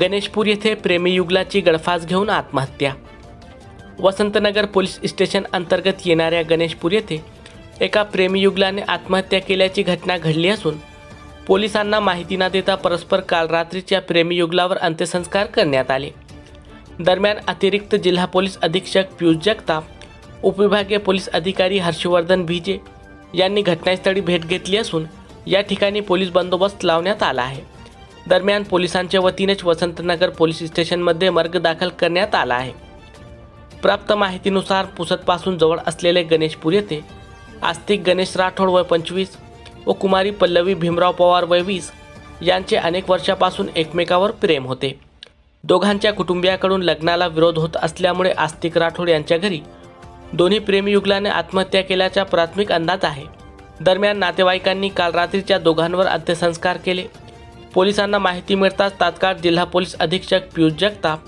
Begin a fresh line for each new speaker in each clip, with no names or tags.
गणेशपूर येथे प्रेमीयुगलाची गळफास घेऊन आत्महत्या. वसंतनगर पोलीस स्टेशन अंतर्गत येणाऱ्या गणेशपूर येथे एका प्रेमीयुगलाने आत्महत्या केल्याची घटना घडली असून पोलिसांना माहिती न देता परस्पर काल रात्रीच्या प्रेमीयुगलावर अंत्यसंस्कार करण्यात आले. दरम्यान अतिरिक्त जिल्हा पोलीस अधीक्षक पियुष जगताप उपविभागीय पोलीस अधिकारी हर्षवर्धन भिजे यांनी घटनास्थळी भेट घेतली असून या ठिकाणी पोलीस बंदोबस्त लावण्यात आला आहे. दरम्यान पोलिसांच्या वतीनेच वसंतनगर पोलीस स्टेशनमध्ये मर्ग दाखल करण्यात आला आहे. प्राप्त माहितीनुसार पुसदपासून जवळ असलेले गणेशपूर येथे आस्तिक गणेश राठोड वय पंचवीस व कुमारी पल्लवी भीमराव पवार वय वीस यांचे अनेक वर्षापासून एकमेकावर प्रेम होते. दोघांच्या कुटुंबियाकडून लग्नाला विरोध होत असल्यामुळे आस्तिक राठोड यांच्या घरी दोन्ही प्रेमयुगलाने आत्महत्या केल्याचा प्राथमिक अंदाज आहे. दरम्यान नातेवाईकांनी काल रात्रीच्या दोघांवर अंत्यसंस्कार केले. पोलिसांना माहिती मिळताच तात्काळ जिल्हा पोलीस अधीक्षक पियुष जगताप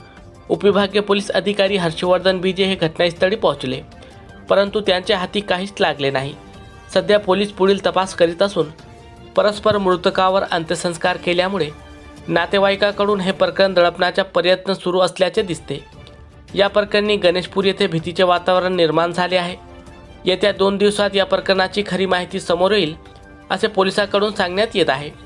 उपविभागीय पोलीस अधिकारी हर्षवर्धन बीजे हे घटनास्थळी पोहोचले. परंतु त्यांच्या हाती काहीच लागले नाही. सध्या पोलीस पुढील तपास करीत असून परस्पर मृतकावर अंत्यसंस्कार केल्यामुळे नातेवाईकाकडून हे प्रकरण दडपण्याचा प्रयत्न सुरू असल्याचे दिसते. या प्रकरणी गणेशपूर येथे भीतीचे वातावरण निर्माण झाले आहे. येत्या दोन दिवसात या प्रकरणाची खरी माहिती समोर येईल असे पोलिसांकडून सांगण्यात येत आहे.